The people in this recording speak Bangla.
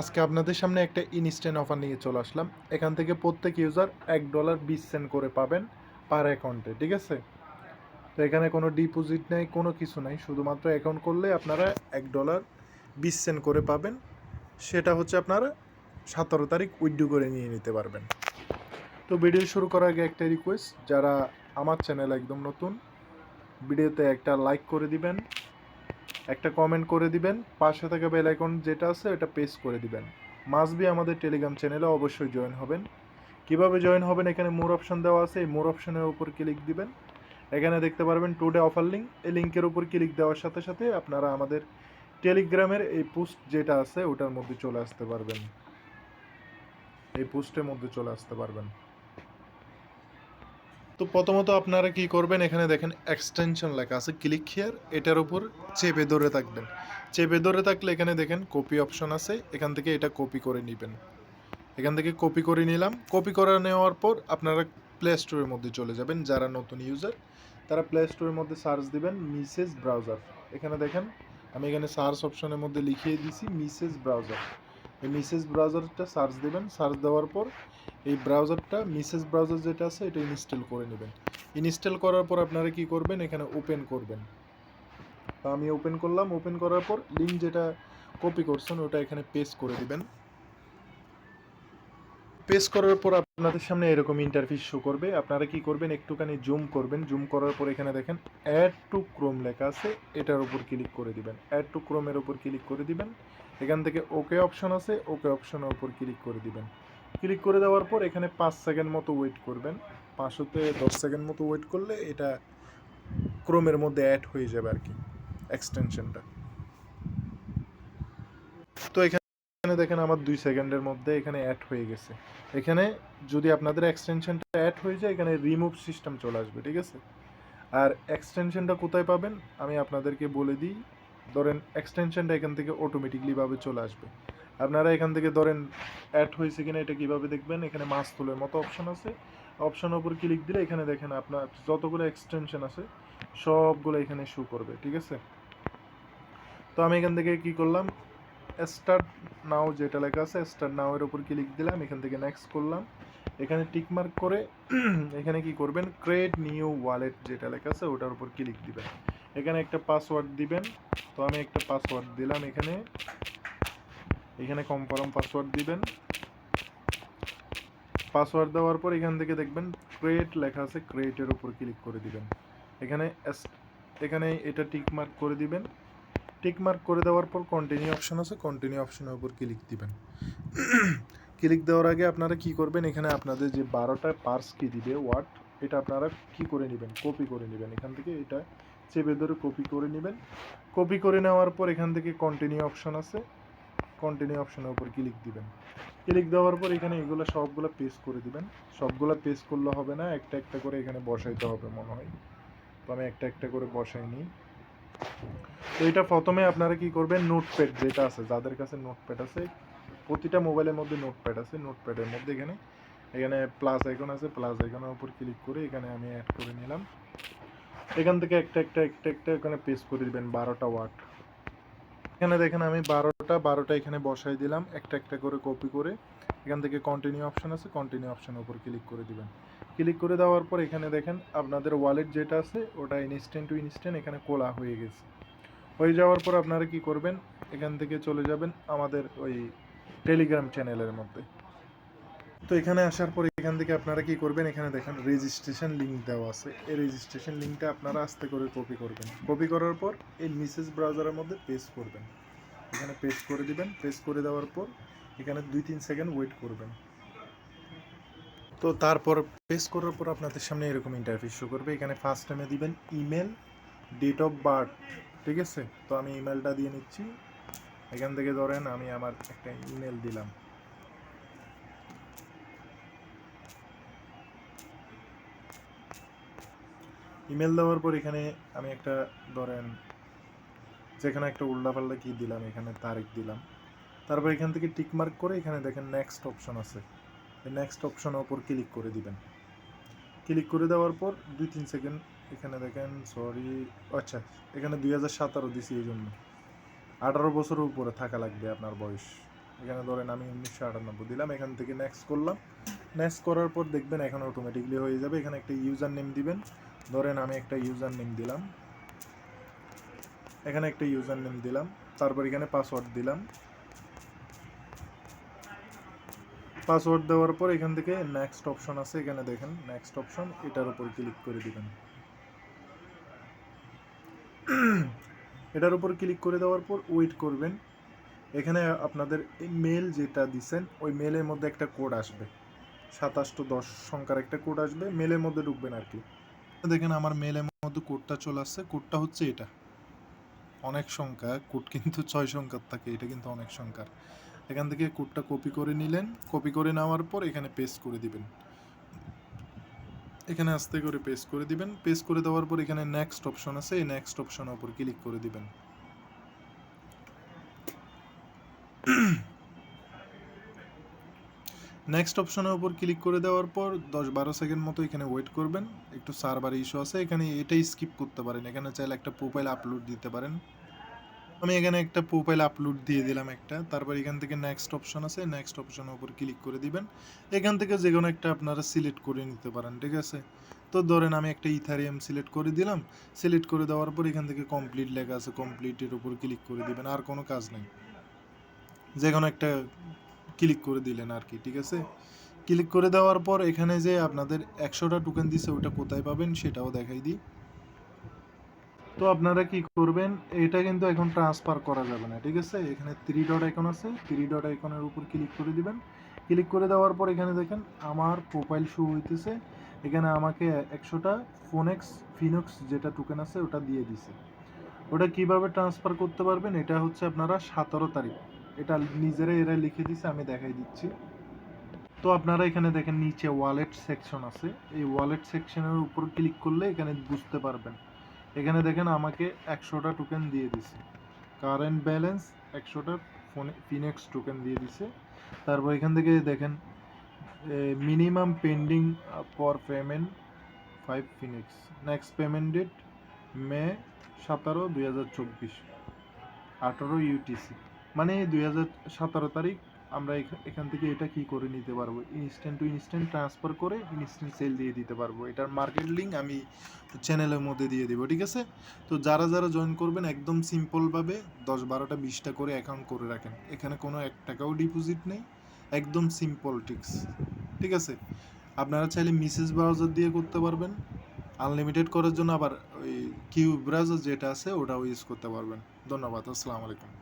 আজকে আপনাদের সামনে একটা ইনস্ট্যান্ট অফার নিয়ে চলে আসলাম। এখান থেকে প্রত্যেক ইউজার এক ডলার বিশ সেন্ট করে পাবেন পার অ্যাকাউন্টে ঠিক আছে? তো এখানে কোনো ডিপোজিট নেই, কোনো কিছু নাই। শুধুমাত্র অ্যাকাউন্ট করলে আপনারা এক ডলার বিশ সেন্ট করে পাবেন। সেটা হচ্ছে আপনারা সতেরো তারিখ উইড্রো করে নিয়ে নিতে পারবেন। তো ভিডিও শুরু করার আগে একটা রিকোয়েস্ট যারা আমার চ্যানেল একদম নতুন ভিডিওতে একটা লাইক করে দিবেন। একটা কমেন্ট করে দিবেন, পাশে থাকা বেল আইকন যেটা আছে ওটা পেস করে দিবেন। মাস্ট বি আমাদের টেলিগ্রাম চ্যানেলে অবশ্যই জয়েন হবেন। কীভাবে জয়েন হবেন? এখানে মোর অপশন দেওয়া আছে, এই মোর অপশনের উপর ক্লিক দিবেন। এখানে দেখতে পারবেন টুডে অফার লিঙ্ক এই লিঙ্কের উপর ক্লিক দেওয়ার সাথে সাথে আপনারা আমাদের টেলিগ্রামের এই পোস্ট যেটা আছে, ওটার মধ্যে চলে আসতে পারবেন। এই পোস্টের মধ্যে চলে আসতে পারবেন। তো প্রথমত আপনারা কি করবেন, এখানে দেখেন এক্সটেনশন লেখা আছে ক্লিক হিয়ার এটার উপর চেপে ধরে থাকবেন। চেপে ধরে থাকলে এখানে দেখেন কপি অপশন আছে, এখান থেকে এটা কপি করে নেবেন। এখান থেকে কপি করে নিলাম। কপি করে নেওয়ার পর আপনারা প্লে স্টোরের মধ্যে চলে যাবেন, যারা নতুন ইউজার তারা প্লে স্টোরের মধ্যে সার্চ দিবেন মিসেস ব্রাউজার এখানে দেখেন, আমি এখানে সার্চ অপশনের মধ্যে লিখিয়ে দিছি মিসেস ব্রাউজার এই মিসেস ব্রাউজারটা সার্চ দেবেন, সার্চ দেওয়ার পর এই ব্রাউজারটা মিসেস ব্রাউজার যেটা আছে, এটা ইনস্টল করে নেবেন। ইনস্টল করার পর আপনারা কি করবেন? এখানে ওপেন করবেন। তো আমি ওপেন করলাম, ওপেন করার পর লিঙ্ক যেটা কপি করছেন, ওটা এখানে পেস্ট করে দিবেন। পেস্ট করার পর আপনাদের সামনে এরকম ইন্টারফেস শো করবে। আপনারা কি করবেন? একটুখানি জুম করবেন। জুম করার পর এখানে দেখেন অ্যাড টু ক্রোম লেখা আছে, এটার উপর ক্লিক করে দিবেন। অ্যাড টু ক্রোমের উপর ক্লিক করে দিবেন। এখান থেকে ওকে অপশন আছে। ওকে অপশনের উপর ক্লিক করে দিবেন। ক্লিক করে দেওয়ার পর এখানে পাঁচ সেকেন্ড মতো ওয়েট করবেন। পাঁচশোতে দশ সেকেন্ড মতো ওয়েট করলে এটা ক্রোমের মধ্যে অ্যাড হয়ে যাবে আর কি এক্সটেনশনটা তো এখানে দেখেন আমার দুই সেকেন্ডের মধ্যে এখানে অ্যাড হয়ে গেছে। এখানে যদি আপনাদের এক্সটেনশনটা অ্যাড হয়ে যায়, এখানে রিমুভ সিস্টেম চলে আসবে, ঠিক আছে? আর এক্সটেনশনটা কোথায় পাবেন? আমি আপনাদেরকে বলে দিই। ধরেন এক্সটেনশনটা এখান থেকে অটোমেটিকলিভাবে চলে আসবে। আপনারা এখান থেকে ধরেন অ্যাড হয়েছে কিনা এটা কীভাবে দেখবেন? এখানে মাছ তোলের মতো অপশন আছে। অপশনের উপর ক্লিক দিলে এখানে দেখেন আপনার যতগুলো এক্সটেনশন আছে, সবগুলো এখানে শো করবে, ঠিক আছে? তো আমি এখান থেকে কি করলাম? স্টার্ট নাও যেটা লেখা আছে স্টার্ট নাও এর উপর ক্লিক দিলাম, এখান থেকে নেক্সট করলাম। এখানে টিক মার্ক করে এখানে কি করবেন? ক্রিয়েট নিউ ওয়ালেট যেটা লেখা আছে, ওটার উপর ক্লিক দিবেন। এখানে একটা পাসওয়ার্ড দিবেন। তো আমি একটা পাসওয়ার্ড দিলাম এখানে। এখানে কনফার্ম পাসওয়ার্ড দিবেন। পাসওয়ার্ড দেওয়ার পর এখান থেকে দেখবেন ক্রিয়েট লেখা আছে ক্রিয়েটের উপর ক্লিক করে দিবেন। এখানে এখানে এটা টিক মার্ক করে দিবেন। টিক মার্ক করে দেওয়ার পর কন্টিনিউ অপশন আছে কন্টিনিউ অপশনের উপর ক্লিক দিবেন। ক্লিক দেওয়ার আগে আপনারা কি করবেন, এখানে আপনাদের যে বারোটা পার্স কি দিবে ওয়ার্ড এটা আপনারা কি করে নেবেন কপি করে নেবেন। এখান থেকে এটা চেপে ধরে কপি করে নেবেন। কপি করে নেওয়ার পর এখান থেকে কন্টিনিউ অপশন আছে। কন্টিনিউ অপশনের উপর ক্লিক দিবেন। ক্লিক দেওয়ার পর এখানে এগুলো সবগুলো পেস্ট করে দিবেন। সবগুলো পেস্ট করলে হবে না, একটা একটা করে এখানে বসাইতে হবে মনে হয়। তো আমি একটা একটা করে বসাই নিই। তো এটা প্রথমে আপনারা কি করবেন নোটপ্যাড যেটা আছে, যাদের কাছে নোটপ্যাড আছে, প্রতিটা মোবাইলের মধ্যে নোটপ্যাড আছে। নোটপ্যাডের মধ্যে এখানে এখানে প্লাস আইকন আছে প্লাস আইকনের উপর ক্লিক করে এখানে আমি অ্যাড করে নিলাম। এখান থেকে একটা একটা একটা একটা এখানে পেস্ট করে দিবেন, বারোটা ওয়াট এখানে দেখেন আমি বারোটা বারোটা এখানে বসাই দিলাম, একটা একটা করে কপি করে। এখান থেকে কন্টিনিউ অপশন আছে কন্টিনিউ অপশনের উপর ক্লিক করে দিবেন। ক্লিক করে দেওয়ার পর এখানে দেখেন আপনাদের ওয়ালেট যেটা আছে, ওটা ইনস্ট্যান্ট টু ইনস্ট্যান্ট এখানে খোলা হয়ে গেছে। হয়ে যাওয়ার পর আপনারা কি করবেন? এখান থেকে চলে যাবেন আমাদের ওই টেলিগ্রাম চ্যানেলের মধ্যে। তো এখানে আসার পর এখান থেকে আপনারা কি করবেন? এখানে দেখেন রেজিস্ট্রেশন লিঙ্ক দেওয়া আছে। এই রেজিস্ট্রেশন লিঙ্কটা আপনারা আস্তে করে কপি করবেন। কপি করার পর এই মিসেস ব্রাউজারের মধ্যে পেস্ট করবেন। এখানে পেস্ট করে দিবেন। পেস্ট করে দেওয়ার পর এখানে দুই তিন সেকেন্ড ওয়েট করবেন। তো তারপর পেস্ট করার পর আপনাদের সামনে এরকম ইন্টারফেস শো করবে। এখানে ফার্স্ট টাইমে দিবেন ইমেল ডেট অফ বার্থ ঠিক আছে? তো আমি ইমেলটা দিয়ে নিচ্ছি। এখান থেকে ধরেন আমি আমার একটা ইমেল দিলাম। ইমেল দেওয়ার পর এখানে আমি একটা, ধরেন, যেখানে একটা উল্টাপাল্টা কি দিলাম, এখানে তারিখ দিলাম। তারপর এখান থেকে টিক মার্ক করে এখানে দেখেন নেক্সট অপশন আছে। এই নেক্সট অপশনের ওপর ক্লিক করে দিবেন। ক্লিক করে দেওয়ার পর দুই তিন সেকেন্ড এখানে দেখেন সরি আচ্ছা এখানে দুই হাজার সতেরো দিছি এই জন্য। আঠারো বছরের উপরে থাকা লাগবে আপনার বয়স। এখানে ধরেন আমি উনিশশো আটানব্বই দিলাম, এখান থেকে নেক্সট করলাম। নেক্সট করার পর দেখবেন এখন অটোমেটিকলি হয়ে যাবে। এখানে একটা ইউজার নেম দিবেন। ধরেন আমি একটা ইউজার নেম দিলাম। এখানে একটা ইউজার নেম দিলাম, তারপর এখানে পাসওয়ার্ড দিলাম। পাসওয়ার্ড দেওয়ার পর এখান থেকে নেক্সট অপশন আছে, এখানে দেখেন নেক্সট অপশন এটার উপর ক্লিক করে দিবেন। এটার উপর ক্লিক করে দেওয়ার পর ওয়েট করবেন। এখানে আপনাদের মেল যেটা দিছেন, ওই মেলের মধ্যে একটা কোড আসবে। সাতাশ তো দশ সংখ্যার একটা কোড আসবে মেলের মধ্যে ঢুকবেন আর কি। দেখেন আমার মেলের মধ্যে কোডটা চলে আসছে। কোডটা হচ্ছে এটা। অনেক সংখ্যা কোড কিন্তু ছয় সংখ্যার থাকে, এটা কিন্তু অনেক সংখ্যার। এখান থেকে কোডটা কপি করে নিলেন। কপি করে নেওয়ার পর এখানে পেস্ট করে দিবেন। এখানে আস্তে করে পেস্ট করে দিবেন। পেস্ট করে দেওয়ার পর এখানে নেক্সট অপশন আছে। এই নেক্সট অপশনের উপর ক্লিক করে দিবেন। নেক্সট অপশনের উপর ক্লিক করে দেওয়ার পর দশ বারো সেকেন্ড মতো এখানে ওয়েট করবেন। একটু সার্ভার ইস্যু আছে, এখানে এটাই স্কিপ করতে পারেন। এখানে চাইলে একটা প্রোফাইল আপলোড দিতে পারেন। আমি এখানে একটা প্রোফাইল আপলোড দিয়ে দিলাম একটা। তারপর এখান থেকে নেক্সট অপশন আছে নেক্সট অপশনের উপর ক্লিক করে দিবেন। এখান থেকে যে কোনো একটা আপনারা সিলেক্ট করে নিতে পারেন, ঠিক আছে? তো ধরেন আমি একটা ইথারিয়াম সিলেক্ট করে দিলাম। সিলেক্ট করে দেওয়ার পর এখান থেকে কমপ্লিট লেখা আছে কমপ্লিটের উপর ক্লিক করে দিবেন, আর কোনো কাজ নেই। যে কোনো একটা ক্লিক করে দিলেন আর কি, ঠিক আছে? ক্লিক করে দেওয়ার পর এখানে যে আপনাদের একশোটা টোকেন দিছে ওটা কোথায় পাবেন সেটাও দেখাই দিই। তো আপনারা কি করবেন, এটা কিন্তু এখন ট্রান্সফার করা যাবে না, ঠিক আছে? এখানে থ্রি ডট আইকন আছে থ্রি ডট আইকনের উপর ক্লিক করে দিবেন। ক্লিক করে দেওয়ার পর এখানে দেখেন আমার প্রোফাইল শো হইতেছে। এখানে আমাকে একশোটা ফোনেক্স ফিনক্স যেটা টোকেন আছে, ওটা দিয়ে দিছে। ওটা কীভাবে ট্রান্সফার করতে পারবেন, এটা হচ্ছে আপনারা সতেরো তারিখ এটা নিজেরা এরা লিখে দিছে, আমি দেখাই দিচ্ছি। তো আপনারা এখানে দেখেন নিচে ওয়ালেট সেকশন আছে। এই ওয়ালেট সেকশনের উপর ক্লিক করলে এখানে বুঝতে পারবেন। এখানে দেখেন আমাকে একশোটা টোকেন দিয়ে দিছে। কারেন্ট ব্যালেন্স একশোটা ফোনে ফিনেক্স টোকেন দিয়ে দিছে। তারপর এখান থেকে দেখেন minimum pending for payment five phoenix next payment date May সতেরো, দুই হাজার চব্বিশ। আঠারো ইউটিসি মানে দুই হাজার সতেরো তারিখ আমরা এখা- এখান থেকে এটা কি করে নিতে পারব? ইনস্ট্যান্ট টু ইনস্ট্যান্ট ট্রান্সফার করে ইনস্ট্যান্ট সেল দিয়ে দিতে পারব। এটার মার্কেট লিঙ্ক আমি চ্যানেলের মধ্যে দিয়ে দেবো, ঠিক আছে? তো যারা যারা জয়েন করবেন একদম সিম্পলভাবে দশ বারোটা, বিশটা করে অ্যাকাউন্ট করে রাখেন। এখানে কোনো এক টাকাও ডিপোজিট নেই। একদম সিম্পল টিক্স ঠিক আছে? আপনারা চাইলে মিসেস ব্রাউজার দিয়ে করতে পারবেন। আনলিমিটেড করার জন্য আবার ওই কিউ ব্রাউজার যেটা আছে ওটাও ইউজ করতে পারবেন। ধন্যবাদ, আসসালামু আলাইকুম।